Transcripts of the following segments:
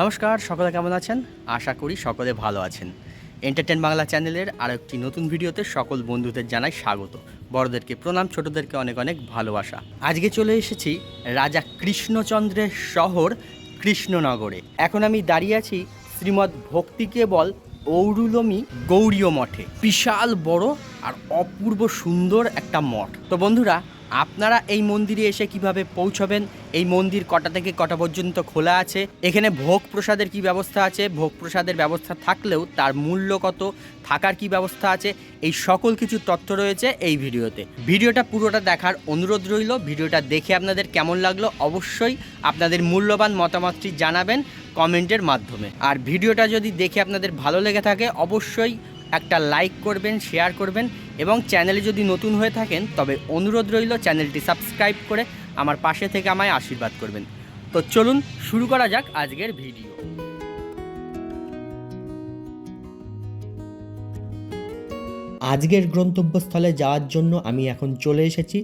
নমস্কার, সকলে কেমন আছেন? আশা করি সকলে ভালো আছেন। এন্টারটেন বাংলা চ্যানেলের আর একটি নতুন ভিডিওতে সকল বন্ধুদের জানাই স্বাগত। বড়দেরকে প্রণাম, ছোটদেরকে অনেক অনেক ভালোবাসা। আজকে চলে এসেছি রাজা কৃষ্ণচন্দ্রের শহর কৃষ্ণনগরে। এখন আমি দাঁড়িয়ে আছি শ্রীমৎ ভক্তি কেবল ঔরুলমি গৌরীয় মঠে। বিশাল বড় আর অপূর্ব সুন্দর একটা মঠ। তো বন্ধুরা আপনারা এই মন্দিরে এসে কীভাবে পৌঁছবেন? এই মন্দির কটা থেকে কটা পর্যন্ত খোলা আছে? এখানে ভোগ প্রসাদের কি ব্যবস্থা আছে? ভোগ প্রসাদের ব্যবস্থা থাকলেও তার মূল্য কত? থাকার কি ব্যবস্থা আছে? এই সকল কিছু তথ্য রয়েছে এই ভিডিওতে। ভিডিওটা পুরোটা দেখার অনুরোধ রইল। ভিডিওটা দেখে আপনাদের কেমন লাগল অবশ্যই আপনাদের মূল্যবান মতামতটি জানাবেন কমেন্টের মাধ্যমে। আর ভিডিওটা যদি দেখে আপনাদের ভালো লেগে থাকে, অবশ্যই একটা লাইক করবেন শেয়ার করবেন এবং চ্যানেলে যদি নতুন হয়ে থাকেন, তবে অনুরোধ রইল চ্যানেলটি সাবস্ক্রাইব করে আমার পাশে থেকে আমায় আশীর্বাদ করবেন। তো চলুন শুরু করা যাক আজকের ভিডিও আজকের গন্তব্যস্থলে যাওয়ার জন্য আমি এখন চলে এসেছি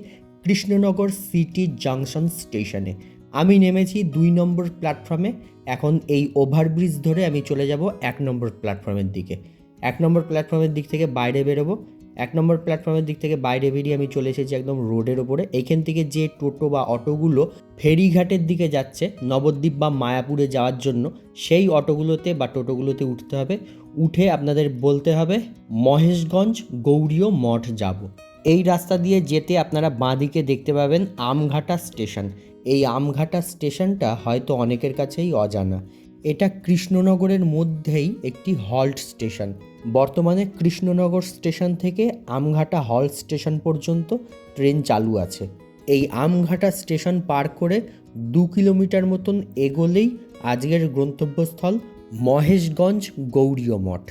কৃষ্ণনগর সিটি জাংশন স্টেশনে। আমি নেমেছি দুই নম্বর প্ল্যাটফর্মে এখন এই ওভারব্রিজ ধরে আমি চলে যাব এক নম্বর প্ল্যাটফর্মের দিকে। এক নম্বর প্ল্যাটফর্মের দিক থেকে বাইরে বেরোবো। এক নম্বর প্ল্যাটফর্মের দিক থেকে বাইরে বেরিয়ে আমি চলে এসেছি একদম রোডের ওপরে এখান থেকে যে টোটো বা অটোগুলো ফেরিঘাটের দিকে যাচ্ছে, নবদ্বীপ বা মায়াপুরে যাওয়ার জন্য, সেই অটোগুলোতে বা টোটোগুলোতে উঠতে হবে। উঠে আপনাদের বলতে হবে, মহেশগঞ্জ গৌরীয় মঠ যাব। এই রাস্তা দিয়ে যেতে আপনারা বাঁদিকে দেখতে পাবেন আমঘাটা স্টেশন। এই আমঘাটা স্টেশনটা হয়তো অনেকের কাছেই অজানা। এটা কৃষ্ণনগরের মধ্যেই একটি হল্ট স্টেশন। বর্তমানে কৃষ্ণনগর স্টেশন থেকে আমঘাটা হল স্টেশন পর্যন্ত ট্রেন চালু আছে। এই আমঘাটা স্টেশন পার করে দু কিলোমিটার মতন এগোলেই আজকের গন্তব্যস্থল মহেশগঞ্জ গৌরীয় মঠ।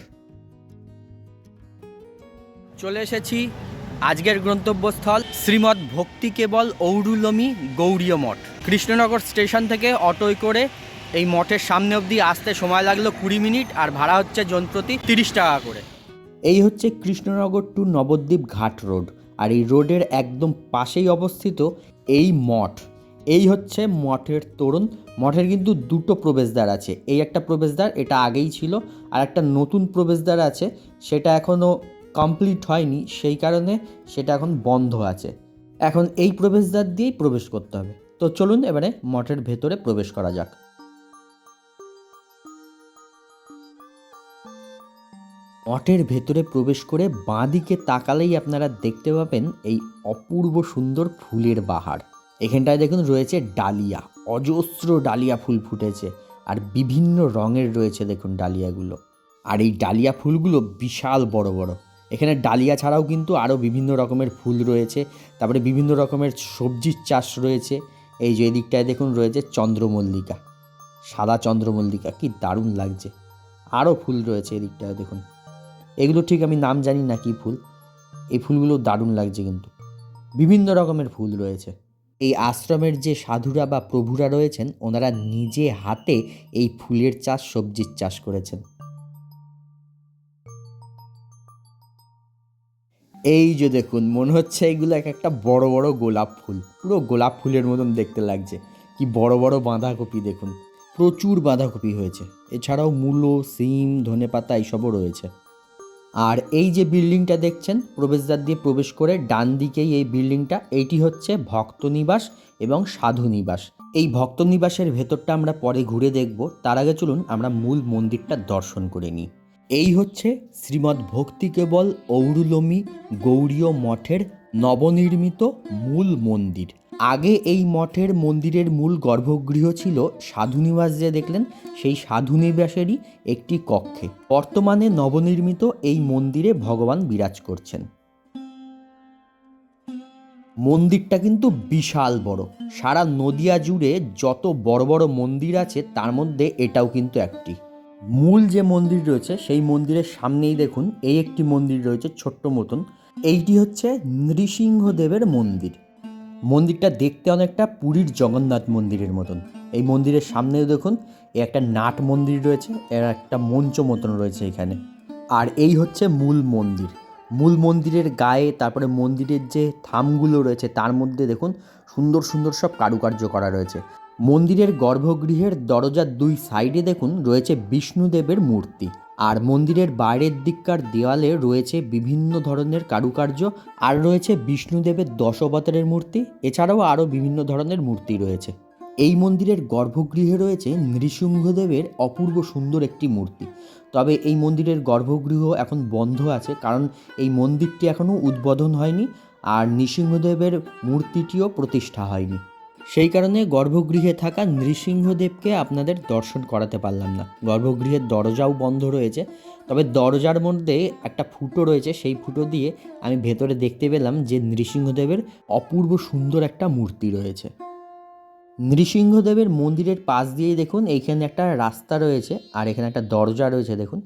চলে এসেছি আজকের গন্তব্যস্থল শ্রীমৎ ভক্তি কেবল ঔরুলমি গৌরীয় মঠ। কৃষ্ণনগর স্টেশন থেকে অটোয় করে এই মঠের সামনে অবধি আসতে সময় লাগল কুড়ি মিনিট আর ভাড়া হচ্ছে জন প্রতি তিরিশ টাকা করে। এই হচ্ছে কৃষ্ণনগর টু নবদ্বীপ ঘাট রোড আর এই রোডের একদম পাশেই অবস্থিত এই মঠ। এই হচ্ছে মঠের তোরণ। মঠের কিন্তু দুটো প্রবেশদ্বার আছে। এই একটা প্রবেশদ্বার, এটা আগেই ছিল, আর একটা নতুন প্রবেশদ্বার আছে। সেটা এখনও কমপ্লিট হয়নি, সেই কারণে সেটা এখন বন্ধ আছে। এখন এই প্রবেশদ্বার দিয়েই প্রবেশ করতে হবে। তো চলুন এবারে মঠের ভেতরে প্রবেশ করা যাক। মঠের ভেতরে প্রবেশ করে বাঁদিকে তাকালেই আপনারা দেখতে পাবেন এই অপূর্ব সুন্দর ফুলের বাহার। এখানটায় দেখুন রয়েছে ডালিয়া, অজস্র ডালিয়া ফুল ফুটেছে আর বিভিন্ন রঙের রয়েছে দেখুন ডালিয়াগুলো। আর এই ডালিয়া ফুলগুলো বিশাল বড় বড়। এখানে ডালিয়া ছাড়াও কিন্তু আরও বিভিন্ন রকমের ফুল রয়েছে, তারপরে বিভিন্ন রকমের সবজির চাষ রয়েছে। এই যে এদিকটায় দেখুন রয়েছে চন্দ্রমল্লিকা, সাদা চন্দ্রমল্লিকা, কি দারুণ লাগছে। আরও ফুল রয়েছে এদিকটায় দেখুন। এগুলো ঠিক আমি নাম জানি না কি ফুল। এই ফুলগুলো দারুণ লাগছে কিন্তু। বিভিন্ন রকমের ফুল রয়েছে। এই আশ্রমের যে সাধুরা বা প্রভুরা রয়েছেন, ওনারা নিজে হাতে এই ফুলের চাষ, সবজির চাষ করেছেন। এই যে দেখুন, মনে হচ্ছে এগুলো এক একটা বড় বড় গোলাপ ফুল। পুরো গোলাপ ফুলের মতন দেখতে লাগছে। কি বড় বড় বাঁধাকপি দেখুন। প্রচুর বাঁধাকপি হয়েছে। এছাড়াও মূলো, সিম, ধনেপাতা এইসবও রয়েছে। আর এই যে বিল্ডিংটা দেখছেন, প্রবেশদ্বার দিয়ে প্রবেশ করে ডান দিকেই এই বিল্ডিংটা এইটি হচ্ছে ভক্ত নিবাস এবং সাধু নিবাস এই ভক্ত নিবাসের ভেতরটা আমরা পরে ঘুরে দেখব। তার আগে চলুন আমরা মূল মন্দিরটা দর্শন করে নিই। এই হচ্ছে শ্রীমৎ ভক্তি কেবল ঔরুলমি গৌরীয় মঠের নবনির্মিত মূল মন্দির। আগে এই মঠের মন্দিরের মূল গর্ভগৃহ ছিল সাধুনিবাস যে দেখলেন, সেই সাধুনিবাসেরই একটি কক্ষে। বর্তমানে নবনির্মিত এই মন্দিরে ভগবান বিরাজ করছেন। মন্দিরটা কিন্তু বিশাল বড়। সারা নদিয়া জুড়ে যত বড় বড় মন্দির আছে, তার মধ্যে এটাও কিন্তু একটি। মূল যে মন্দির রয়েছে, সেই মন্দিরের সামনেই দেখুন, এই একটি মন্দির রয়েছে ছোট্ট মতন। এইটি হচ্ছে নৃসিংহদেবের মন্দির। মন্দিরটা দেখতে অনেকটা পুরীর জগন্নাথ মন্দিরের মতন। এই মন্দিরের সামনেও দেখুন একটা নাট মন্দির রয়েছে, এর একটা মঞ্চ মতন রয়েছে এখানে। আর এই হচ্ছে মূল মন্দির। মূল মন্দিরের গায়ে, তারপরে মন্দিরের যে থামগুলো রয়েছে, তার মধ্যে দেখুন, সুন্দর সুন্দর সব কারুকার্য করা রয়েছে। মন্দিরের গর্ভগৃহের দরজার দুই সাইডে দেখুন রয়েছে বিষ্ণুদেবের মূর্তি। আর মন্দিরের বাইরের দিককার দেওয়ালে রয়েছে বিভিন্ন ধরনের কারুকার্য, আর রয়েছে বিষ্ণুদেবের দশ অবতারের মূর্তি, এছাড়াও আরও বিভিন্ন ধরনের মূর্তি রয়েছে। এই মন্দিরের গর্ভগৃহে রয়েছে নৃসিংহদেবের অপূর্ব সুন্দর একটি মূর্তি। তবে এই মন্দিরের গর্ভগৃহ এখন বন্ধ আছে, কারণ এই মন্দিরটি এখনও উদ্বোধন হয়নি, আর নৃসিংহদেবের মূর্তিটিও প্রতিষ্ঠা হয়নি। সেই কারণে গর্ভগৃহে থাকা নৃসিংহদেবকে আপনাদের দর্শন করাতে পারলাম না। গর্ভগৃহের দরজাও বন্ধ রয়েছে, তবে দরজার মধ্যে একটা ফুটো রয়েছে, সেই ফুটো দিয়ে আমি ভেতরে দেখতে পেলাম যে নৃসিংহদেবের অপূর্ব সুন্দর একটা মূর্তি রয়েছে। নৃসিংহদেবের মন্দিরের পাশ দিয়েই দেখুন, এইখানে একটা রাস্তা রয়েছে আর এখানে একটা দরজা রয়েছে দেখুন।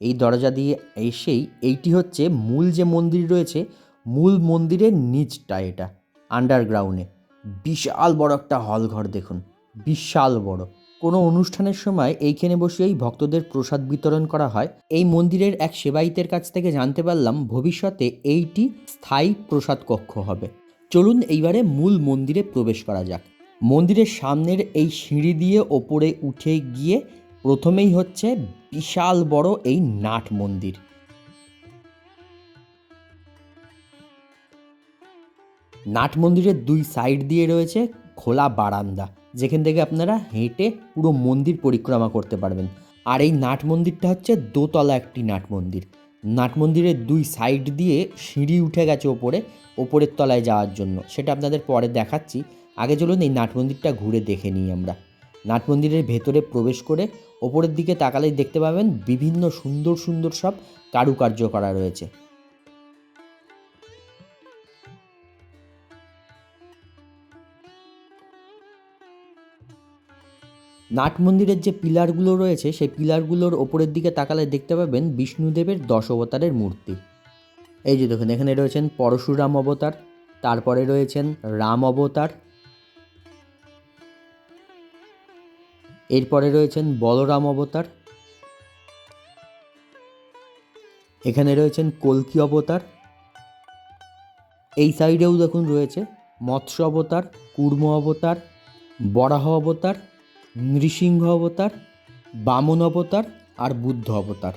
এই দরজা দিয়ে এসেই এইটি হচ্ছে মূল যে মন্দির রয়েছে, মূল মন্দিরের নিচটা এটা আন্ডারগ্রাউন্ডে বিশাল বড় একটা হল ঘর দেখুন, বিশাল বড়। কোনো অনুষ্ঠানের সময় এইখানে বসেই ভক্তদের প্রসাদ বিতরণ করা হয়। এই মন্দিরের এক সেবায়িতের কাছ থেকে জানতে পারলাম ভবিষ্যতে এইটি স্থায়ী প্রসাদ কক্ষ হবে। চলুন এইবারে মূল মন্দিরে প্রবেশ করা যাক। মন্দিরের সামনের এই সিঁড়ি দিয়ে ওপরে উঠে গিয়ে প্রথমেই হচ্ছে বিশাল বড় এই নাট মন্দির। নাট মন্দিরের দুই সাইড দিয়ে রয়েছে খোলা বারান্দা, যেখান থেকে আপনারা হেঁটে পুরো মন্দির পরিক্রমা করতে পারবেন। আর এই নাট মন্দিরটা হচ্ছে দোতলা একটি নাট মন্দির। নাট মন্দিরের দুই সাইড দিয়ে সিঁড়ি উঠে গেছে ওপরে, ওপরের তলায় যাওয়ার জন্য। সেটা আপনাদের পরে দেখাচ্ছি। আগে চলুন এই নাট মন্দিরটা ঘুরে দেখে নিই আমরা। নাট মন্দিরের ভেতরে প্রবেশ করে ওপরের দিকে তাকালেই দেখতে পাবেন বিভিন্ন সুন্দর সুন্দর সব কারুকার্য করা রয়েছে। নাট মন্দিরের যে পিলারগুলো রয়েছে, সেই পিলারগুলোর ওপরের দিকে তাকালে দেখতে পাবেন বিষ্ণুদেবের দশ অবতারের মূর্তি। এই যে দেখুন, এখানে রয়েছেন পরশুরাম অবতার, তারপরে রয়েছেন রাম অবতার, এরপরে রয়েছেন বলরাম অবতার, এখানে রয়েছেন কলকি অবতার, এই সাইডেও দেখুন রয়েছে মৎস্য অবতার, কুর্ম অবতার, বরাহ অবতার নৃসিংহ অবতার, বামন অবতার আর বুদ্ধ অবতার।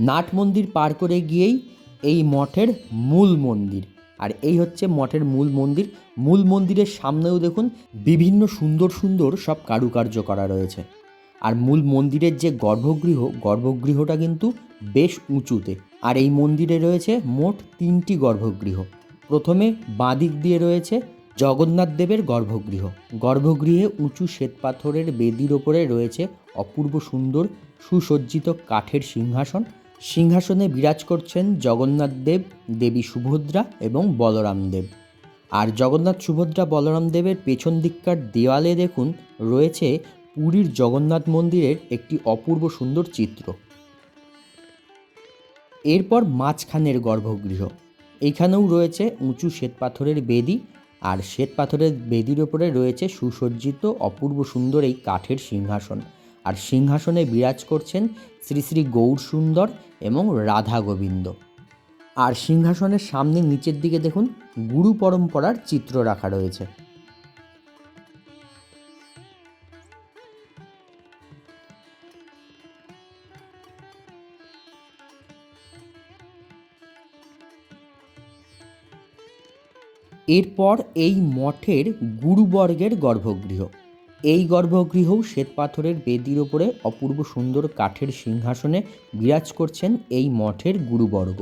নাট মন্দির পার করে গিয়েই এই মঠের মূল মন্দির। আর এই হচ্ছে মঠের মূল মন্দির। মূল মন্দিরের সামনেও দেখুন বিভিন্ন সুন্দর সুন্দর সব কারুকার্য করা রয়েছে। আর মূল মন্দিরের যে গর্ভগৃহ, গর্ভগৃহটা কিন্তু বেশ উঁচুতে। আর এই মন্দিরে রয়েছে মোট তিনটি গর্ভগৃহ। প্রথমে বাঁদিক দিয়ে রয়েছে জগন্নাথ দেবের গর্ভগৃহ। গর্ভগৃহে উঁচু শ্বেতপাথরের বেদির ওপরে রয়েছে অপূর্ব সুন্দর সুসজ্জিত কাঠের সিংহাসন। সিংহাসনে বিরাজ করছেন জগন্নাথ দেব, দেবী সুভদ্রা এবং বলরাম দেব। আর জগন্নাথ সুভদ্রা, বলরাম দেবের পেছন দিককার দেওয়ালে দেখুন, রয়েছে পুরীর জগন্নাথ মন্দিরের একটি অপূর্ব সুন্দর চিত্র। এরপর মাঝখানের গর্ভগৃহ। এখানেও রয়েছে উঁচু শ্বেতপাথরের বেদি আর শ্বেত পাথরের বেদির ওপরে রয়েছে সুসজ্জিত অপূর্ব সুন্দর এই কাঠের সিংহাসন। আর সিংহাসনে বিরাজ করছেন শ্রী শ্রী গৌর সুন্দর এবং রাধা গোবিন্দ। আর সিংহাসনের সামনে নিচের দিকে দেখুন, গুরু পরম্পরার চিত্র রাখা রয়েছে। এরপর এই মঠের গুরুবর্গের গর্ভগৃহ। এই গর্ভগৃহও শ্বেতপাথরের বেদির ওপরে অপূর্ব সুন্দর কাঠের সিংহাসনে বিরাজ করছেন এই মঠের গুরুবর্গ।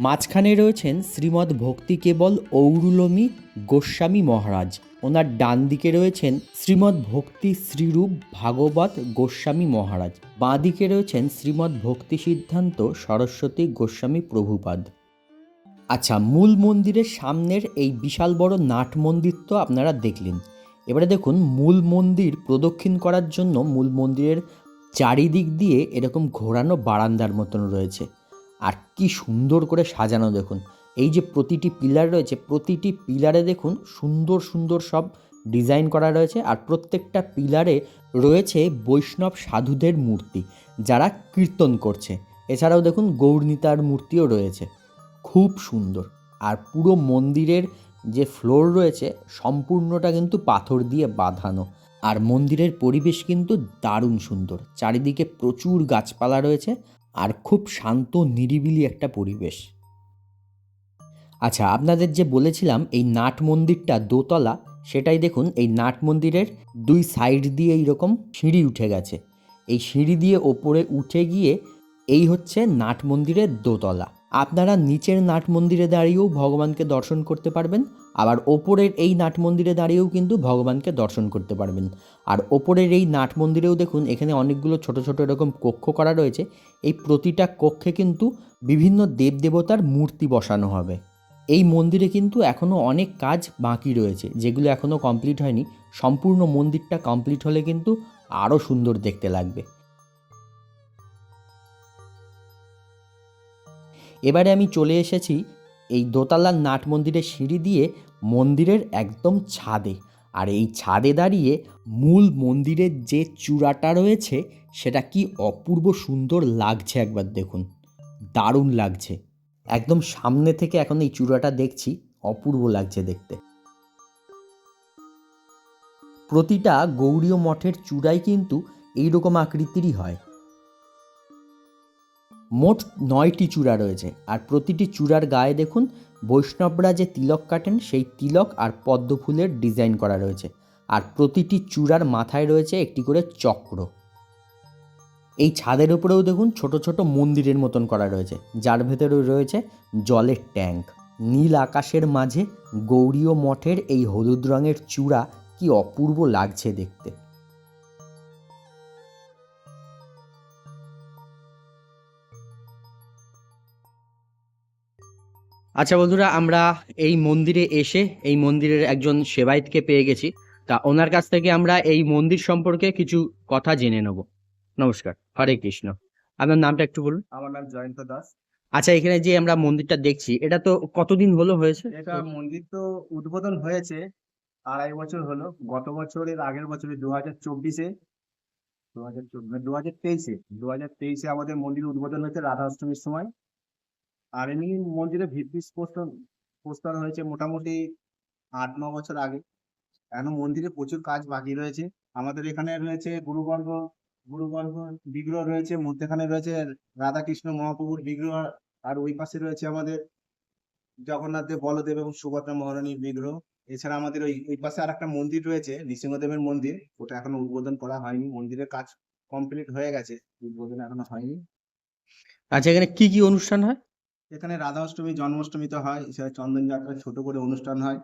মাঝখানে রয়েছেন শ্রীমৎ ভক্তি কেবল ঔরুলমী গোস্বামী মহারাজ। ওনার ডান দিকে রয়েছেন শ্রীমৎ ভক্তি শ্রীরূপ ভাগবত গোস্বামী মহারাজ। বাঁ দিকে রয়েছেন শ্রীমৎ ভক্তি সিদ্ধান্ত সরস্বতী গোস্বামী প্রভুপাদ। আচ্ছা মূল মন্দিরের সামনের এই বিশাল বড় নাট মন্দির তো আপনারা দেখলেন। এবারে দেখুন, মূল মন্দির প্রদক্ষিণ করার জন্য মূল মন্দিরের চারিদিক দিয়ে এরকম ঘোরানো বারান্দার মতন রয়েছে। আর কি সুন্দর করে সাজানো দেখুন। এই যে প্রতিটি পিলার রয়েছে, প্রতিটি পিলারে দেখুন সুন্দর সুন্দর সব ডিজাইন করা রয়েছে। আর প্রত্যেকটা পিলারে রয়েছে বৈষ্ণব সাধুদের মূর্তি, যারা কীর্তন করছে। এছাড়াও দেখুন গৌরনীতার মূর্তিও রয়েছে। খুব সুন্দর। আর পুরো মন্দিরের যে ফ্লোর রয়েছে, সম্পূর্ণটা কিন্তু পাথর দিয়ে বাঁধানো। আর মন্দিরের পরিবেশ কিন্তু দারুণ সুন্দর। চারিদিকে প্রচুর গাছপালা রয়েছে আর খুব শান্ত, নিরিবিলি একটা পরিবেশ। আচ্ছা আপনাদের যে বলেছিলাম এই নাট মন্দিরটা দোতলা, সেটাই দেখুন, এই নাট মন্দিরের দুই সাইড দিয়ে এইরকম সিঁড়ি উঠে গেছে। এই সিঁড়ি দিয়ে ওপরে উঠে গিয়ে এই হচ্ছে নাট মন্দিরের দোতলা। আপনারা নিচের নাট মন্দিরে দাঁড়িয়েও ভগবানকে দর্শন করতে পারবেন, আবার ওপরের এই নাট মন্দিরে দাঁড়িয়েও কিন্তু ভগবানকে দর্শন করতে পারবেন। আর ওপরের এই নাট মন্দিরেও দেখুন, এখানে অনেকগুলো ছোট ছোট এরকম কক্ষ করা রয়েছে। এই প্রতিটা কক্ষে কিন্তু বিভিন্ন দেবদেবতার মূর্তি বসানো হবে। এই মন্দিরে কিন্তু এখনও অনেক কাজ বাকি রয়েছে, যেগুলো এখনও কমপ্লিট হয়নি। সম্পূর্ণ মন্দিরটা কমপ্লিট হলে কিন্তু আরও সুন্দর দেখতে লাগবে। এবারে আমি চলে এসেছি এই দোতলার নাট মন্দিরের সিঁড়ি দিয়ে মন্দিরের একদম ছাদে। আর এই ছাদে দাঁড়িয়ে মূল মন্দিরের যে চূড়াটা রয়েছে, সেটা কি অপূর্ব সুন্দর লাগছে একবার দেখুন। দারুণ লাগছে। একদম সামনে থেকে এখন এই চূড়াটা দেখছি, অপূর্ব লাগছে দেখতে। প্রতিটা গৌরীয় মঠের চূড়াই কিন্তু এইরকম আকৃতিরই হয়। মোট নয়টি চূড়া রয়েছে। আর প্রতিটি চূড়ার গায়ে দেখুন, বৈষ্ণবরা যে তিলক কাটেন, সেই তিলক আর পদ্ম ফুলের ডিজাইন করা রয়েছে। আর প্রতিটি চূড়ার মাথায় রয়েছে একটি করে চক্র। এই ছাদের উপরেও দেখুন, ছোট ছোট মন্দিরের মতন করা রয়েছে, যার ভেতরে রয়েছে জলের ট্যাঙ্ক। নীল আকাশের মাঝে গৌরীয় মঠের এই হলুদ রঙের চূড়া কি অপূর্ব লাগছে দেখতে। আচ্ছা বন্ধুরা আমরা এই মন্দিরে এসে এই মন্দিরের একজন সেবায়তকে পেয়ে গেছি। তা ওনার কাছ থেকে আমরা এই মন্দির সম্পর্কে কিছু কথা জেনে নেব। নমস্কার হরে কৃষ্ণ। আপনার নামটা একটু বলুন। আমার নাম জয়ন্ত দাস। আচ্ছা এখানে যে আমরা মন্দিরটা দেখছি এটা তো কতদিন হলো হয়েছে? এটা মন্দির তো উদ্বোধন হয়েছে আড়াই বছর হলো। গত বছরের আগের বছরে দু হাজার চব্বিশে দু হাজার দু হাজার তেইশে দু হাজার তেইশে আমাদের মন্দির উদ্বোধন হয়েছে রাধা অষ্টমীর সময়। আর এমনি মন্দিরে ভিত্তি প্রস্তর প্রস্তার হয়েছে মোটামুটি আট, ন বছর আগে। এখন মন্দিরে প্রচুর কাজ বাকি রয়েছে। আমাদের এখানে রয়েছে গুরুবর্গ গুরুবর্গ বিগ্রহ রয়েছে, মধ্যেখানে রয়েছে রাধাকৃষ্ণ মহাপ্রভুর বিগ্রহ, আর ওই পাশে রয়েছে আমাদের জগন্নাথ দেব, বলদেব এবং সুভদ্রা মহারানীর বিগ্রহ। এছাড়া আমাদের ওই ওই পাশে আর একটা মন্দির রয়েছে, নৃসিংহদেবের মন্দির। ওটা এখনও উদ্বোধন করা হয়নি। মন্দিরের কাজ কমপ্লিট হয়ে গেছে, উদ্বোধন এখনও হয়নি। আচ্ছা এখানে কি কি অনুষ্ঠান হয়? এখানে রাধা অষ্টমী জন্মাষ্টমী তো হয় এছাড়া চন্দন যাত্রা ছোট করে অনুষ্ঠান হয়।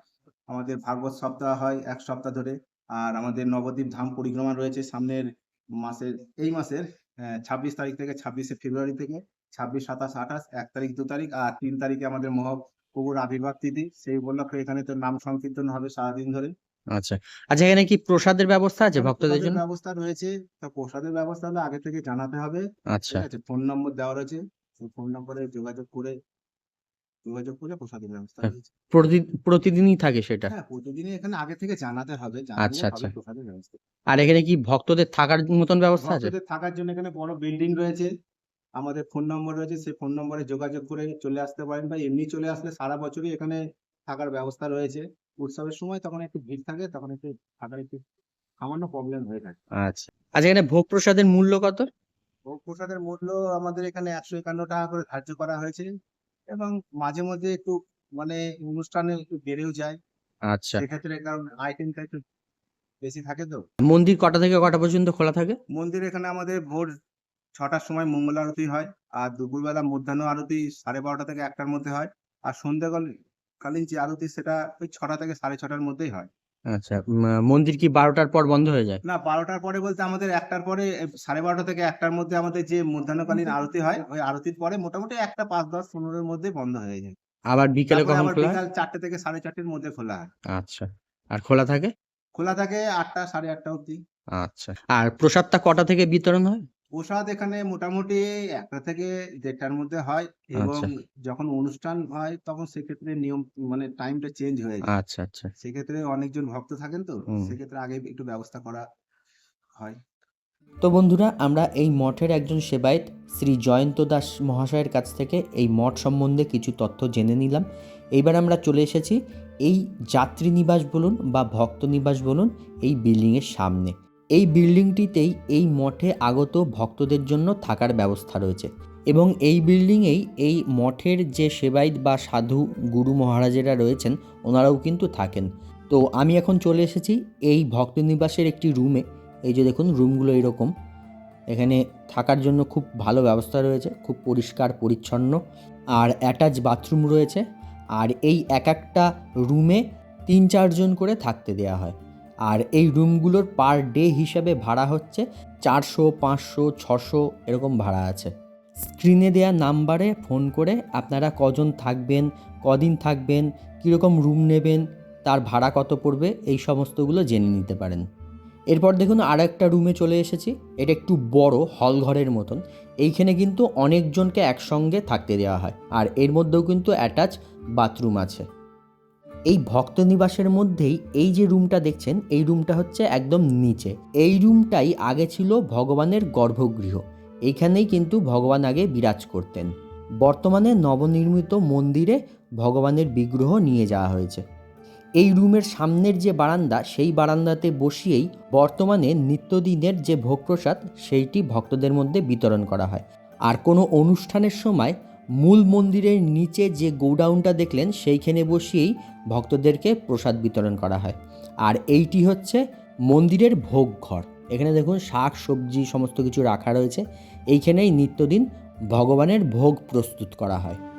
আমাদের ভাগবত সপ্তাহ হয় এক সপ্তাহ ধরে। আর আমাদের নবদ্বীপ ধাম পরিক্রমা রয়েছে সামনের মাসের এই মাসের ছাব্বিশ তারিখ থেকে ছাব্বিশে ফেব্রুয়ারি থেকে ছাব্বিশ সাতাশ আঠাশ এক তারিখ দু তারিখ আর তিন তারিখে আমাদের মহাপ্রভুর আবির্ভাব তিথি। সেই উপলক্ষে এখানে তো নাম সংকীর্তন হবে সারাদিন ধরে। আচ্ছা। আচ্ছা এখানে কি প্রসাদের ব্যবস্থা আছে ভক্তদের জন্য? ব্যবস্থা রয়েছে। তা প্রসাদের ব্যবস্থা হলে আগে থেকে জানাতে হবে। আচ্ছা। ফোন নম্বর দেওয়া রয়েছে। ফোন নম্বরে যোগাযোগ করে যোগাযোগ করে প্রসাদের ব্যবস্থা হ্যাঁ। রয়েছে। প্রতিদিনই থাকে সেটা? হ্যাঁ প্রতিদিনই এখানে আগে থেকে জানাতে হবে আচ্ছা, হবে আচ্ছা। প্রসাদের ব্যবস্থা। আর এখানে কি ভক্তদের থাকার মতন ব্যবস্থা আছে? ভক্তদের থাকার জন্য এখানে বড় বিল্ডিং রয়েছে। আমাদের ফোন নম্বর রয়েছে সেই ফোন নম্বরে যোগাযোগ করে চলে আসতে পারেন বা এমনি চলে আসলে সারা বছরই এখানে থাকার ব্যবস্থা রয়েছে। উৎসবের সময় তখন একটু ভিড় থাকে তখন একটু থাকার একটু সামান্য প্রবলেম হয়ে থাকে। আচ্ছা। আচ্ছা এখানে ভোগ প্রসাদের মূল্য কত? ভোগ প্রসাদের মূল্য আমাদের এখানে একশো একান্ন টাকা করে ধার্য করা হয়েছে এবং মাঝে মধ্যে একটু মানে অনুষ্ঠানে একটু বেড়েও যায়। আচ্ছা। সেক্ষেত্রে কারণ আইটেমটা একটু বেশি থাকে তো। মন্দির কটা থেকে কটা পর্যন্ত খোলা থাকে? মন্দির এখানে আমাদের ভোর ছটার সময় মঙ্গল আরতি হয় আর দুপুরবেলা মধ্যাহ্ন আরতি সাড়ে বারোটা থেকে একটার মধ্যে হয়। আর সন্ধ্যাকাল কালীন যে আরতি সেটা ওই ছটা থেকে সাড়ে ছটার মধ্যেই হয়। আচ্ছা মন্দির কি বারোটার পর বন্ধ হয়ে যায়? না বারোটার পরে বলতে আমাদের একটার পরে সাড়ে বারোটা থেকে একটার মধ্যে আমাদের যে মধ্যাহ্নকালীন আরতি হয় ওই আরতির পরে মোটামুটি একটা পাঁচ দশ পনেরোর মধ্যে বন্ধ হয়ে যায়। আবার বিকেলে কখন খোলা? বিকাল চারটে থেকে সাড়ে চারটের মধ্যে খোলা হয়। আচ্ছা আর খোলা থাকে? খোলা থাকে আটটা সাড়ে আটটা অবধি। আচ্ছা আর প্রসাদটা কটা থেকে বিতরণ হয়? প্রসাদ এখানে মোটামুটি একটা থেকে দেড়টার মধ্যে হয় এবং আচ্ছা। যখন অনুষ্ঠান হয় তখন সেক্ষেত্রে নিয়ম মানে টাইমটা চেঞ্জ হয়ে যায়। আচ্ছা আচ্ছা। সেক্ষেত্রে অনেকজন ভক্ত থাকেন তো সেক্ষেত্রে আগে একটু ব্যবস্থা করা হয়। তো বন্ধুরা আমরা এই মঠের একজন সেবায়েত শ্রী জয়ন্ত দাস মহাশয়ের কাছ থেকে এই মঠ সম্বন্ধে কিছু তথ্য জেনে নিলাম। এইবার আমরা চলে এসেছি এই যাত্রী নিবাস বলুন বা ভক্ত নিবাস বলুন এই বিল্ডিংয়ের সামনে। এই বিল্ডিংটিতেই এই মঠে আগত ভক্তদের জন্য থাকার ব্যবস্থা রয়েছে এবং এই বিল্ডিংয়েই এই মঠের যে সেবায়িত বা সাধু গুরু মহারাজেরা রয়েছেন, ওনারাও কিন্তু থাকেন। তো আমি এখন চলে এসেছি এই ভক্ত নিবাসের একটি রুমে। এই যে দেখুন, রুমগুলো এরকম। এখানে থাকার জন্য খুব ভালো ব্যবস্থা রয়েছে, খুব পরিষ্কার, পরিচ্ছন্ন। আর অ্যাটাচ বাথরুম রয়েছে। আর এই এক একটা রুমে তিন চারজন করে থাকতে দেওয়া হয়। আর এই রুমগুলোর পার ডে হিসাবে ভাড়া হচ্ছে চারশো, পাঁচশো, ছশো এরকম ভাড়া আছে। স্ক্রিনে দেওয়া নাম্বারে ফোন করে আপনারা কজন থাকবেন, কদিন থাকবেন, কীরকম রুম নেবেন, তার ভাড়া কত পড়বে, এই সমস্তগুলো জেনে নিতে পারেন। এরপর দেখুন আর একটা রুমে চলে এসেছি। এটা একটু বড়, হল ঘরের মতন। এইখানে কিন্তু অনেকজনকে একসঙ্গে থাকতে দেওয়া হয়। আর এর মধ্যেও কিন্তু অ্যাটাচ বাথরুম আছে। এই ভক্ত নিবাসের মধ্যেই এই যে রুমটা দেখছেন, এই রুমটা হচ্ছে একদম নিচে। এই রুমটাই আগে ছিল ভগবানের গর্ভগৃহ। এখানেই কিন্তু ভগবান আগে বিরাজ করতেন। বর্তমানে নবনির্মিত মন্দিরে ভগবানের বিগ্রহ নিয়ে যাওয়া হয়েছে। এই রুমের সামনের যে বারান্দা, সেই বারান্দাতে বসিয়েই বর্তমানে নিত্যদিনের যে ভোগ প্রসাদ সেইটি ভক্তদের মধ্যে বিতরণ করা হয়। আর কোনো অনুষ্ঠানের সময় মূল মন্দিরের নিচে যে গোডাউনটা দেখলেন, সেইখানে বসিয়েই ভক্তদেরকে প্রসাদ বিতরণ করা হয়। আর এইটি হচ্ছে মন্দিরের ভোগ ঘর এখানে দেখুন, শাক, সবজি, সমস্ত কিছু রাখা রয়েছে। এইখানেই নিত্যদিন ভগবানের ভোগ প্রস্তুত করা হয়।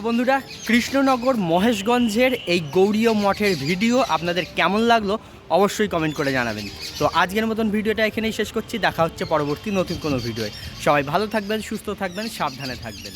তো বন্ধুরা, কৃষ্ণনগর মহেশগঞ্জের এই গৌরীয় মঠের ভিডিও আপনাদের কেমন লাগল অবশ্যই কমেন্ট করে জানাবেন। তো আজকের মতন ভিডিওটা এখানেই শেষ করছি, দেখা হচ্ছে পরবর্তী নতুন কোনো ভিডিওয়। সবাই ভালো থাকবেন, সুস্থ থাকবেন, সাবধানে থাকবেন।